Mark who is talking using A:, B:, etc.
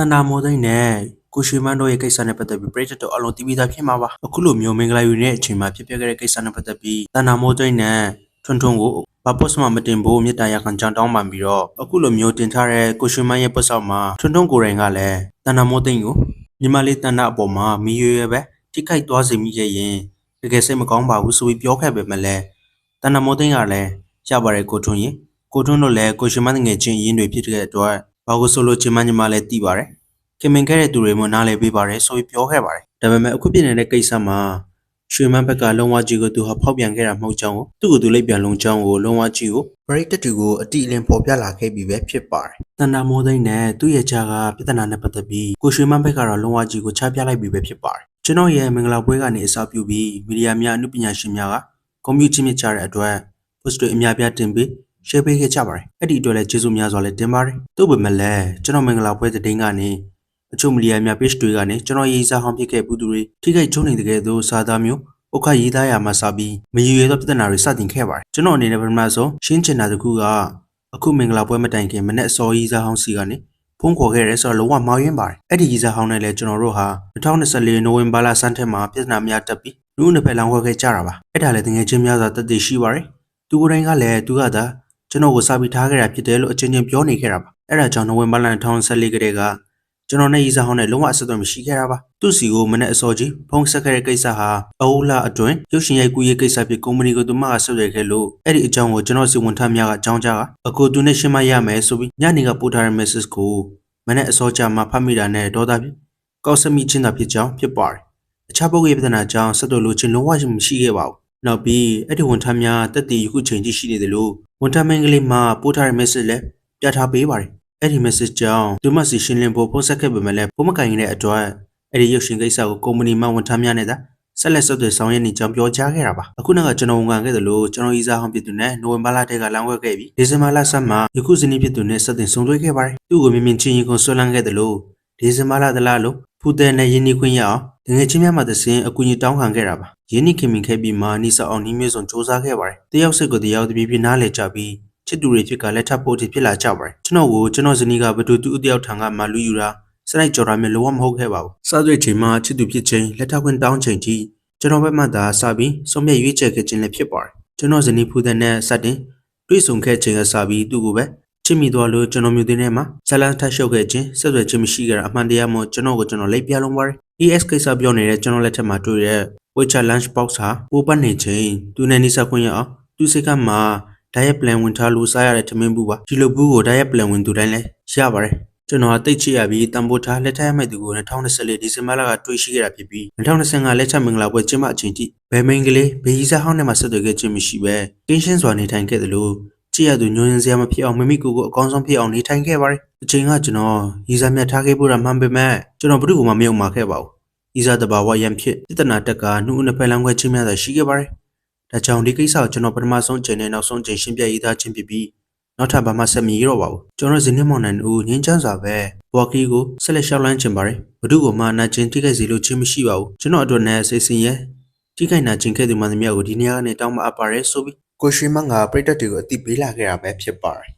A: တန်တာမောသိန်းနဲ့ကိုရွှေမန်းတို့ရဲ့ကိစ္စနဲ့ပတ်သက်ပြီးပြည်သက်တို့အလုံးတီးပြီးသားဖြစ်မှာပါအခုလိုမျိုးမင်္ဂလာယူနေတဲ့အချိန်မှာဖြစ်ပျက်ခဲ့တဲ့ကိစ္စနဲ့ပတ်သက်ပြီးတန်တာမောသိန်းနဲ့ထွန်းထွန်းကိုဘာပို့စမမတင်ဖို့မြေတားရခံကြောင်းတောင်းပန်ပြီးတော့အခုလိုမျိုးတင်ထားတဲ့ကိုရွှေမန်းရဲ့ပတ်စောက်မှာထွန်းထွန်းကိုယ်တိုင်ကလည်းတန်တာမောသိန်းကိုညီမလေးတန်တာအပေါ်မှာမီရွယ်ရွယ်ပဲထိခိုက်သွားစေမိခဲ့ရင်တကယ်စိတ်မကောင်းပါဘူးဆိုပြီးပြောခဲ့ပေမဲ့လည်းတန်တာမောသိန်းကလည်းရပါတယ်ကိုထွန်းရင်ကိုထွန်းတို့လည်းကိုရွှေမန်းငယ်ချင်းရင်းတွေဖြစ်တဲ့အတွက် ဘာကိုဆိုလို့ချင်မညီမလည်းတီးပါတယ်ခင်မင်ခဲ့တဲ့သူတွေမှနားလည်ပေးပါတယ်ဆိုပြီးပြောခဲ့ပါတယ်ဒါပေမဲ့အခုဖြစ်နေတဲ့ကိစ္စမှာရွှေမန်းဘက်ကလုံးဝကြီးကိုသူဟာဖောက်ပြန်ခဲ့တာမဟုတ်ကြောင်းကိုသူ့ကိုယ်သူလိပ်ပြန်လုံးကြောင်းကိုလုံးဝကြီးကိုပရိတ်တက်တူကိုအတိအလင်းပေါ်ပြလာခဲ့ပြီးပဲဖြစ်ပါတယ်တန်တာမိုးသိန်းနဲ့သူ့ရဲ့ကြားကပြဿနာနဲ့ပတ်သက်ပြီးကိုရွှေမန်းဘက်ကတော့လုံးဝကြီးကိုချပြလိုက်ပြီးပဲဖြစ်ပါတယ်ကျွန်တော်ရဲ့မင်္ဂလာပွဲကနေအစပြုပြီးမီဒီယာများအမှုပညာရှင်များကကွန်ပျူတာချင်းမြစ်ကြတဲ့အတွက် post တွေအများပြားတင်ပြီး share ပေးခဲ့ကြပါတယ်အဲ့ဒီအတွက်လည်းကျေးဇူးများစွာလည်းတင်ပါတယ်သို့ပေမဲ့လည်းကျွန်တော်မင်္ဂလာပွဲသတင်းကနေအချို့မီဒီယာများ page တွေကနေကျွန်တော်ရေးစားဟောင်းဖြစ်ခဲ့ဘူးသူတွေထိခိုက်ချုံနေတဲ့သောစာသားမျိုးဥက္ခရေးသားရမှာစပြီးမရည်ရွယ်သောပြဿနာတွေစတင်ခဲ့ပါတယ်ကျွန်တော်အနေနဲ့ပထမဆုံးရှင်းချင်တာတစ်ခုကအခုမင်္ဂလာပွဲမတိုင်ခင်မနေ့အစောရေးစားဟောင်းစီကနေဖုန်းခေါ်ခဲ့ရဲဆိုတော့လုံးဝမှားယွင်းပါတယ်အဲ့ဒီရေးစားဟောင်းနဲ့လည်းကျွန်တော်တို့ဟာ2024နိုဝင်ဘာလဆန်းထက်မှာပြဿနာများတက်ပြီးလူနှစ်ဖက်လောင်းခွဲခဲ့ကြတာပါအဲ့ဒါလည်းတကယ်ချင်းများစွာတက်တည်ရှိပါတယ်သူကိုယ်တိုင်ကလည်းသူကသာ ကျွန်တော်ကိုစာပြီးထားခဲ့တာဖြစ်တယ်လို့အချင်းချင်းပြောနေခဲ့တာပါအဲ့ဒါကြောင့်နိုဝင်ဘာလ2024ကတည်းကကျွန်တော်နဲ့ရီစာဟောင်းနဲ့လုံးဝအဆက်အသွယ်မရှိခဲ့တာပါသူ့စီကိုမနေ့အစောကြီးဖုန်းဆက်ခဲ့တဲ့ကိစ္စဟာအအိုးလာအတွင်းရုပ်ရှင်ရိုက်ကူးရေးကိစ္စဖြစ်ကုမ္ပဏီကိုသူမကဆက်သွယ်ခဲ့လို့အဲ့ဒီအကြောင်းကိုကျွန်တော်စီဝန်ထမ်းများကအကြောင်းကြားကအကိုသူနဲ့ရှင်းမရမယ်ဆိုပြီးညနေကပို့ထားတဲ့ message ကိုမနေ့အစောကြမှာဖတ်မိတာနဲ့ဒေါသဖြစ်ကောက်စမိချင်းတာဖြစ်ကြောင်းဖြစ်ပါတယ်အခြားပုဂ္ဂိုလ်ပြဿနာကြောင့်ဆက်သွယ်လို့ချင်းလုံးဝမရှိခဲ့ပါဘူးနောက်ပြီးအဲ့ဒီဝန်ထမ်းများတက်တည်ယခုချိန်ကြီးရှိနေတယ်လို့ ဝန်ထမ်းမင်းကလေးမှပို့ထားတဲ့ message လည်းပြထားပေးပါတယ်အဲ့ဒီ message ကြောင့်သူမစီရှင်းလင်းဖို့ဖုန်းဆက်ခဲ့ပေမဲ့လည်းဖုန်းမကင်တဲ့အတွက်အဲ့ဒီရုပ်ရှင်ကိစ္စကိုကုမ္ပဏီမှဝန်ထမ်းများနဲ့သာဆက်လက်ဆက်သွယ်ဆောင်ရွက်နေကြောင်းပြောကြားခဲ့တာပါအခုနောက်ကကျွန်တော်ဝန်ခံခဲ့သလိုကျွန်တော်ဤစားဟောင်းဖြစ်သူနဲ့နိုဝင်ဘာလတည်းကလောင်းခွဲခဲ့ပြီးဒီဇင်ဘာလဆက်မှာယခုဇနီးဖြစ်သူနဲ့ဆက်တင်ဆုံတွေ့ခဲ့ပါတယ်သူ့ကိုမြင်မြင်ချင်းရင်ကိုဆွဲလန်းခဲ့သလိုဒီဇင်ဘာလတလားလို့ ဖူတဲ့နဲ့ယင်းနီခွင့်ရအောင်တငယ်ချင်းများမှသစဉ်အကူအညီတောင်းခံခဲ့တာပါယင်းနီခင်မင်ခဲ့ပြီးမှနီဆောက်အောင်နီးမျိုးစုံစ조사ခဲ့ပါတယ်တယောက်စစ်ကိုတယောက်တပြေးပြေးနားလည်ကြပြီးချစ်သူတွေဖြစ်ကလက်ထပ်ဖို့တည်ဖြစ်လာကြပါတယ်ကျွန်တော်ကိုကျွန်တော်ဇနီးကဘသူတူအတယောက်ထံကမှလူယူတာစလိုက်ကြော်တာမျိုးလုံးဝမဟုတ်ခဲ့ပါဘူးစားတွေ့ချိန်မှာချစ်သူဖြစ်ချင်းလက်ထပ်ခွင့်တောင်းချိန်ကြီးကျွန်တော်ဘက်မှသာစပြီးဆုံးဖြတ်ရွေးချယ်ခဲ့ခြင်းလည်းဖြစ်ပါတယ်ကျွန်တော်ဇနီးဖူးတဲ့နဲ့စတင်တွေ့ဆုံခဲ့ခြင်းကစပြီးသူ့ကိုပဲ ချစ်မိသွားလို့ကျွန်တော်မျိုးသေးနဲ့မှာဇလန်ထတ်ရှုပ်ခဲ့ခြင်းဆက်သွယ်ခြင်းမရှိကြတာအမှန်တရားမို့ကျွန်တော်ကိုကျွန်တော်လိပ်ပြလုံးပါတယ် ES ကိစ္စပြောနေတဲ့ကျွန်တော်လက်ထက်မှာတွေ့တဲ့ Witcher Lunch Box ဟာပိုးပတ်နေခြင်းသူနဲ့နှိစက်ခွင့်ရအောင်သူစိတ်ကမှာ diet plan ဝင်ထားလို့စားရတဲ့ထမင်းဘူးပါဒီလိုဘူးကို diet plan ဝင်သူတိုင်းလဲရပါတယ်ကျွန်တော်ကတိတ်ချရပြီးတံပိုးထားလက်ထပ်ရမယ့်သူကို2024ဒီဇင်ဘာလကတွေ့ရှိခဲ့တာဖြစ်ပြီး2025လက်ချက်မင်္ဂလာပွဲကျင်းပအချိန်ထိဘယ်မိန်ကလေးဘေးကြီးစားဟောင်းနဲ့မှဆက်သွယ်ခဲ့ခြင်းမရှိပဲကင်းရှင်းစွာနေထိုင်ခဲ့သလို ကြည့်ရသူညွှန်စရာမဖြစ်အောင်မမိကိုကိုအကောင်းဆုံးဖြစ်အောင်နေထိုင်ခဲ့ပါတယ်အချိန်ကကျွန်တော်ရီစာမြတ်ထားခဲ့ဖို့ရမှန်ပေမဲ့ကျွန်တော်ဘု து ကမှမယုံမှာခဲ့ပါဘူးရီစာတဘာဝရံဖြစ်ပြဿနာတက်ကနှုတ်အနှစ်ဖက်လမ်းခွဲချင်းများသာရှိခဲ့ပါတယ်ဒါကြောင့်ဒီကိစ္စကိုကျွန်တော်ပထမဆုံးချိန်နဲ့နောက်ဆုံးချိန်ရှင်းပြရေးသားခြင်းဖြစ်ပြီးနောက်ထပ်ဘာမှဆက်မရတော့ပါဘူးကျွန်တော်ဇင်းနေမောင်နိုင်ဦးငင်းချမ်းစွာပဲဘွာကီကိုဆက်လက်ရှောက်လန်းခြင်းပါတယ်ဘဒုကိုမှနာကျင်ထိခိုက်စေလို့ချင်းမရှိပါဘူးကျွန်တော်အတွက်နဲ့စိတ်ဆင်းရဲထိခိုက်နာကျင်ခဲ့သူမှန်သမျှကိုဒီနေရာကနေတောင်းပအပ်ပါရဲဆိုပြီး ကိုရွှေမန်းကပြိတက်တွေကိုအတိပေးလာခဲ့တာပဲဖြစ်ပါတယ်